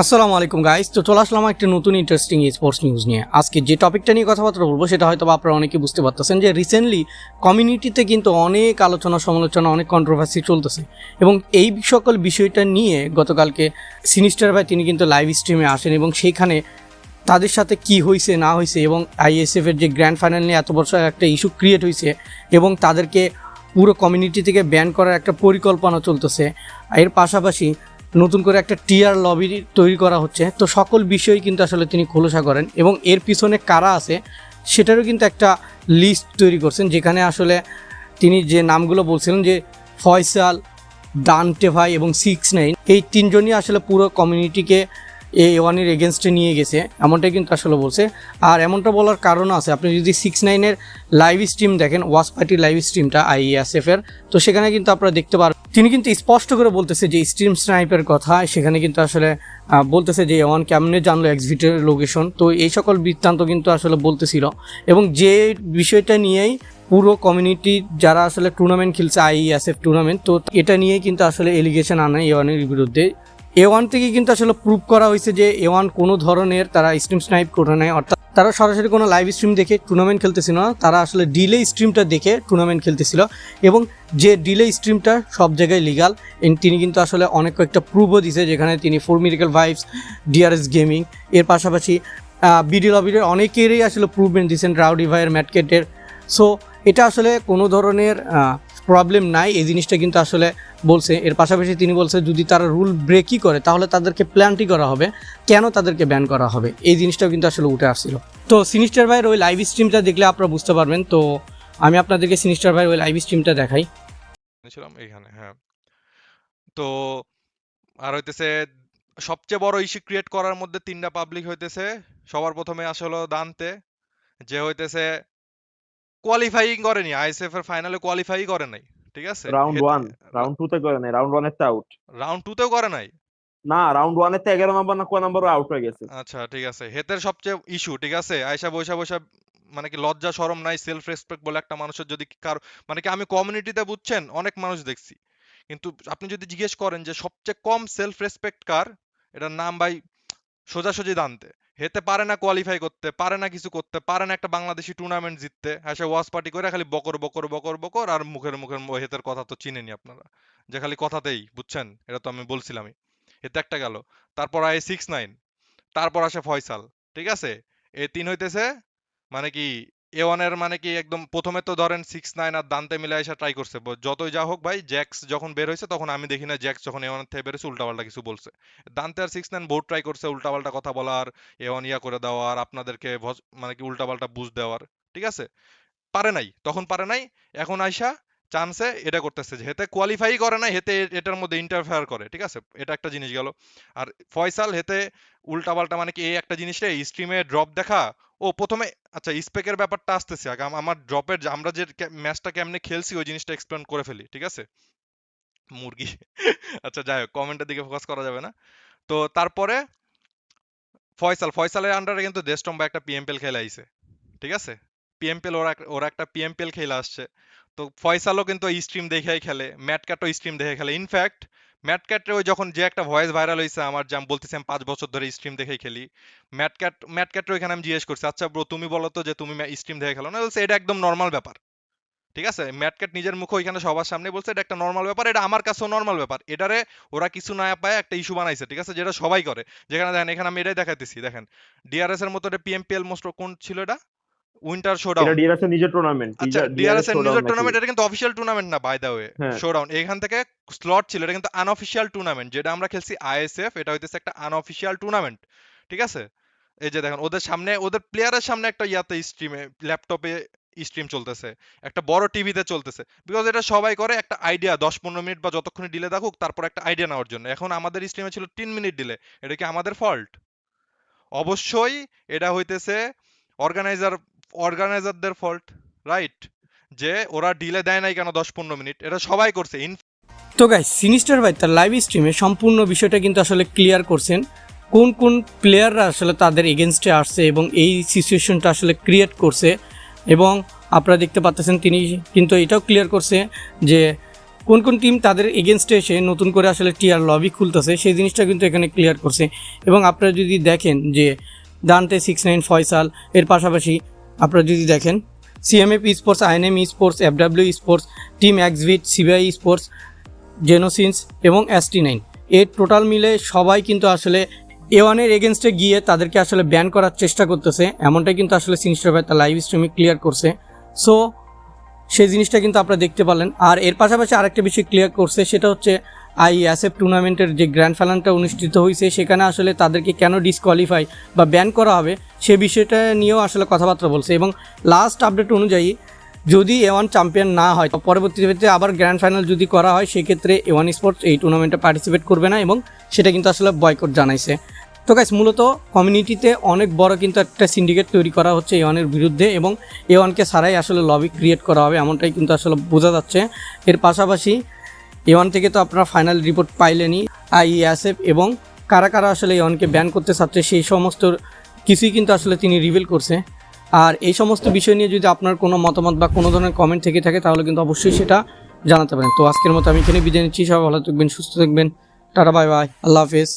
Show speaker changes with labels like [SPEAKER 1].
[SPEAKER 1] আসসালামু আলাইকুম গাইস তো চলে আসলাম একটা নতুন ইন্টারেস্টিং স্পোর্টস নিউজ নিয়ে। আজকে যে টপিকটা নিয়ে কথাবার্তা বলব, সেটা হয়তো আপনারা অনেকে বুঝতে পারতেছেন যে রিসেন্টলি কমিউনিটিতে কিন্তু অনেক আলোচনা, সমালোচনা, অনেক কন্ট্রোভার্সি চলতেছে। এবং এই সকল বিষয়টা নিয়ে গতকালকে সিনিস্টার ভাই তিনি কিন্তু লাইভ স্ট্রিমে আসেন এবং সেইখানে তাদের সাথে কি হয়েছে না হয়েছে এবং আইএসএফের যে গ্র্যান্ড ফাইনাল নিয়ে এত বছর একটা ইস্যু ক্রিয়েট হয়েছে এবং তাদেরকে পুরো কমিউনিটি থেকে ব্যান করার একটা পরিকল্পনা চলতেছে। এর পাশাপাশি নতুন করে একটা টিয়ার লবি তৈরি করা হচ্ছে। তো সকল বিষয়ই কিন্তু আসলে তিনি খোলসা করেন এবং এর পিছনে কারা আছে সেটারও কিন্তু একটা লিস্ট তৈরি করছেন, যেখানে আসলে তিনি যে নামগুলো বলছিলেন যে ফয়সাল ডান্টে ভাই এবং সিক্স নাইন, এই তিনজনই আসলে পুরো কমিউনিটিকে এই ওয়ানের এগেনস্টে নিয়ে গেছে, এমনটাই কিন্তু আসলে বলছে। আর এমনটা বলার কারণও আছে, আপনি যদি সিক্স নাইনের লাইভ স্ট্রিম দেখেন, ওয়াস পার্টির লাইভ স্ট্রিমটা আইএসএফ এর তো সেখানে কিন্তু আপনারা দেখতে পারবেন তিনি কিন্তু স্পষ্ট করে বলতেছে যে স্ট্রিম স্নাইপের কথা, সেখানে কিন্তু আসলে বলতেছে যে ওয়ান কেমনে জানলো এক্সিটের লোকেশন তো এই সকল বৃত্তান্ত কিন্তু আসলে বলতেছিল। এবং যে বিষয়টা নিয়েই পুরো কমিউনিটি যারা আসলে টুর্নামেন্ট খেলছে আইএসএফ টুর্নামেন্ট তো এটা নিয়েই কিন্তু আসলে এলিগেশন আনে এ ওয়ানের বিরুদ্ধে। এ ওয়ান থেকে কিন্তু আসলে প্রুভ করা হয়েছে যে এ ওয়ান কোনো ধরনের তারা স্ট্রিম স্নাইপ করে নেয় অর্থাৎ তারা সরাসরি কোনো লাইভ স্ট্রিম দেখে টুর্নামেন্ট খেলতেছিল না, তারা আসলে ডিলে স্ট্রিমটা দেখে টুর্নামেন্ট খেলতেছিল এবং যে ডিলে স্ট্রিমটা সব জায়গায় লিগাল তিনি কিন্তু আসলে অনেক কয়েকটা প্রুভও দিছে যেখানে তিনি four miracle vibes DRS gaming এর পাশাপাশি বিডি লবির অনেকেরই আসলে প্রুভমেন্ট দিয়েছেন রাউডি ভাইয়ের ম্যাটকেটের সো এটা আসলে কোনো ধরনের প্রবলেম নাই, এই জিনিসটা কিন্তু আসলে বলছে। এর পাশাপাশি তিনি বলছে, যদি তারা রুল ব্রেকই করে, তাহলে তাদেরকে প্ল্যানটি করা হবে। কেন তাদেরকে ব্যান করা হবে? এই জিনিসটাও কিন্তু আসলে উঠে আসছিল। তো সিনিস্টার ভাইয়ের ওই লাইভ স্ট্রিমটা দেখলে আপনারা বুঝতে পারবেন। তো আমি আপনাদেরকে সিনিস্টার ভাইয়ের ওই লাইভ স্ট্রিমটা দেখাই।
[SPEAKER 2] এইখানে হ্যাঁ। তো আর হইতেছে, সবচেয়ে বড় ইস্যু ক্রিয়েট করার মধ্যে তিনটা পাবলিক হইতেছে। সবার প্রথমে আসলে দান্তে যে হইতেছে কোয়ালিফাইং করেনি আইএসএফ এর ফাইনালে কোয়ালিফাই করে নাই ঠিক আছে?
[SPEAKER 3] রাউন্ড ওয়ান রাউন্ড টু তে করে নাই রাউন্ড ওয়ানের আউট
[SPEAKER 2] রাউন্ড টু তেও করে নাই?
[SPEAKER 3] না রাউন্ড ওয়ানের এগারো নম্বর না কোন নম্বর আউট হয়ে গেছে।
[SPEAKER 2] আচ্ছা ঠিক আছে। হেতের সবচেয়ে ইস্যু ঠিক আছে? আয়সা বৈশা বৈশা মানে কি লজ্জা শরম নাই সেলফ রেসপেক্ট বলে একটা মানুষের যদি কার মানে কি আমি কমিউনিটিতে বুঝছেন অনেক মানুষ দেখছি। কিন্তু আপনি যদি জিজ্ঞেস করেন যে সবচেয়ে কম সেলফ রেসপেক্ট কার এটার নাম ভাই সোজাসুজি দানতে। হেতে পারে না কোয়ালিফাই করতে, পারে না কিছু করতে, পারে না একটা বাংলাদেশি টুর্নামেন্ট জিততে হ্যাঁ সে ওয়াশ পার্টি করে খালি বকর বকর বকর বকর আর মুখের মুখের হেতের কথা তো চিনেনি আপনারা। যে খালি কথাতেই, বুঝছেন? এটা তো আমি বলছিলামই। হেতে একটা গেল। তারপর আয় সিক্স নাইন তারপর আসে ফয়সাল, ঠিক আছে? এ তিন হইতেছে মানে কি এ মানে কি একদম প্রথমে তো ধরেন সিক্স নাইন আর দান্তে মিলে এসে ট্রাই করছে। যতই যা হোক ভাই জ্যাক্স যখন বের হয়েছে তখন আমি দেখি না জ্যাক্স যখন এ ওয়ানের থেকে বেরোছে উল্টাপাল্টা কিছু বলছে। দান্তে আর সিক্স নাইন বহুত ট্রাই করছে উল্টাপাল্টা কথা বলার এওয়ান ওয়ান ইয়া করে দেওয়ার, আপনাদেরকে মানে কি উল্টাপাল্টা বুঝ দেওয়ার, ঠিক আছে? পারে নাই, তখন পারে নাই, এখন আইসা চান্সে এটা করতেছে যে হেতে কোয়ালিফাই করে না হেতে এটার মধ্যে ইন্টারফেয়ার করে, ঠিক আছে? এটা একটা জিনিস গেল। আর ফয়সাল হেতে উল্টাপাল্টা মানে কি, এই একটা জিনিস রে স্ট্রিমে ড্রপ দেখা, ও প্রথমে আচ্ছা স্পেকের ব্যাপারটা আসতেছে, আগে আমার ড্রপের আমরা যে ম্যাচটা কেমনে খেলছি, ওই জিনিসটা এক্সপ্লেন করে ফেলি, ঠিক আছে? মুরগি। আচ্ছা যাই হোক কমেন্টের দিকে ফোকাস করা যাবে না। তো তারপরে, ফয়সাল, ফয়সালের আন্ডারে কিন্তু দেশটম বা একটা পিএমপিএল খেলে আইছে ঠিক আছে? পিএমপিএল ওরা ওরা একটা পিএমপিএল খেলে আসছে। তো ফয়সালও কিন্তু স্ট্রিম দেখেই খেলে ম্যাটক্যাটও স্ট্রিম দেখে খেলে। ইনফ্যাক্ট ম্যাটক্যাটের ওই যখন যে একটা ভয়েস ভাইরাল হয়েছে আমার, যে আমি বলতেছি আমি পাঁচ বছর ধরে স্ট্রিম দেখেই খেলি ম্যাটক্যাট ম্যাটক্যাটের ওইখানে আমি জিজ্ঞেস করছি আচ্ছা ব্রো তুমি বলো তো যে তুমি স্ট্রিম দেখে খেলো না? বলছে, এটা একদম নর্মাল ব্যাপার। ঠিক আছে? ম্যাটক্যাট নিজের মুখে ওইখানে সবার সামনে বলছে, এটা একটা নর্মাল ব্যাপার, এটা আমার কাছেও নর্মাল ব্যাপার। এটারে ওরা কিছু না পায় একটা ইস্যু বানাইছে, ঠিক আছে? যেটা সবাই করে। যেখানে দেখেন, এখানে আমি এটাই দেখাইতেছি, দেখেন। ডিআরএস এর মতো এটা পিএমপিএল মোস্ট কোন ছিল এটা? Winter showdown.
[SPEAKER 3] এটা ডিআরএস এর নিজের টুর্নামেন্ট
[SPEAKER 2] আচ্ছা ডিআরএস এর নিজের টুর্নামেন্ট এটা কিন্তু অফিশিয়াল টুর্নামেন্ট না বাই দা ওয়ে। শোডাউন এখান থেকে স্লট ছিল এটা কিন্তু আনঅফিশিয়াল টুর্নামেন্ট যেটা আমরা খেলছি আইএসএফ এটা হইতেছে একটা আনঅফিশিয়াল টুর্নামেন্ট ঠিক আছে? এই যে দেখেন ওদের সামনে ওদের প্লেয়ারের সামনে একটা ইয়াতে স্ট্রিমে ল্যাপটপে স্ট্রিম চলতেছে একটা বড় টিভিতে চলতেছে বিকজ এটা সবাই করে একটা আইডিয়া দশ পনেরো মিনিট বা যতক্ষণ ডিলে থাকুক তারপর একটা আইডিয়া নেওয়ার জন্য। এখন আমাদের স্ট্রিমে ছিল তিন মিনিট ডিলে এটা কি আমাদের ফল্ট অবশ্যই এটা হইতেছে অর্গানাইজার অর্গানাইজারদের ফল্ট রাইট যে ওরা ডিলে দেয় নাই কেন দশ পনেরো মিনিট? এটা সবাই করছে। ইন
[SPEAKER 1] তো গাই সিনিস্টার ভাই তার লাইভ স্ট্রিমে সম্পূর্ণ বিষয়টা কিন্তু আসলে ক্লিয়ার করছেন। কোন কোন প্লেয়াররা আসলে তাদের এগেনস্টে আসছে এবং এই সিচুয়েশনটা আসলে ক্রিয়েট করছে। এবং আপনারা দেখতে পাচ্ছেন তিনি কিন্তু এটাও ক্লিয়ার করছে যে কোন কোন টিম তাদের এগেনস্টে এসে নতুন করে আসলে টিআর লবি খুলতেছে, সেই জিনিসটা কিন্তু এখানে ক্লিয়ার করছে। এবং আপনারা যদি দেখেন যে দান্তে সিক্স নাইন ফয়সাল এর পাশাপাশি আপনারা যদি দেখেন CMF sports INM sports FW sports team এক্সভিট CBI sports জেনোসিন্স এবং এসটি নাইন এর টোটাল মিলে সবাই কিন্তু আসলে এ ওয়ানের এগেনস্টে গিয়ে তাদেরকে আসলে ব্যান করার চেষ্টা করতেছে। এমনটাই কিন্তু আসলে সিনিস্টার ভাই তার লাইভ স্ট্রিমে ক্লিয়ার করছে। সো সেই জিনিসটা কিন্তু আপনারা দেখতে পারলেন। আর এর পাশাপাশি আরেকটা বিষয় ক্লিয়ার করছে, সেটা হচ্ছে আইএসএফ টুর্নামেন্টের যে গ্র্যান্ড ফাইনালটা অনুষ্ঠিত হয়েছে সেখানে আসলে তাদেরকে কেন ডিসকোয়ালিফাই বা ব্যান করা হবে, সে বিষয়টা নিয়েও আসলে কথাবার্তা বলছে। এবং লাস্ট আপডেট অনুযায়ী, যদি এ ওয়ান চ্যাম্পিয়ন না হয় পরবর্তীতে আবার গ্র্যান্ড ফাইনাল যদি করা হয়, সেক্ষেত্রে এ ওয়ান স্পোর্টস এই টুর্নামেন্টে পার্টিসিপেট করবে না এবং সেটা কিন্তু আসলে বয়কট জানাইছে। তো গাইস মূলত কমিউনিটিতে অনেক বড় কিন্তু একটা সিন্ডিকেট তৈরি করা হচ্ছে এ ওয়ানের বিরুদ্ধে এবং এ ওয়ানকে ছাড়াই আসলে লবি ক্রিয়েট করা হবে, এমনটাই কিন্তু আসলে বোঝা যাচ্ছে। এর পাশাপাশি এ ওয়ান থেকে তো আপনারা ফাইনাল রিপোর্ট পাইলেনি আইএসএফ এবং কারা কারা আসলে এ ওয়ানকে ব্যান করতে চাচ্ছে, সেই সমস্ত কিছুই কিন্তু আসলে তিনি রিভিল করছে। আর এই সমস্ত বিষয় নিয়ে যদি আপনার কোনো মতামত বা কোনো ধরনের কমেন্ট থেকে থাকে, তাহলে কিন্তু অবশ্যই সেটা জানাতে পারেন। তো আজকের মতো আমি এখানে বিদায় নিচ্ছি। সবাই ভালো থাকবেন, সুস্থ থাকবেন। টাটা বাই বাই আল্লাহ হাফেজ।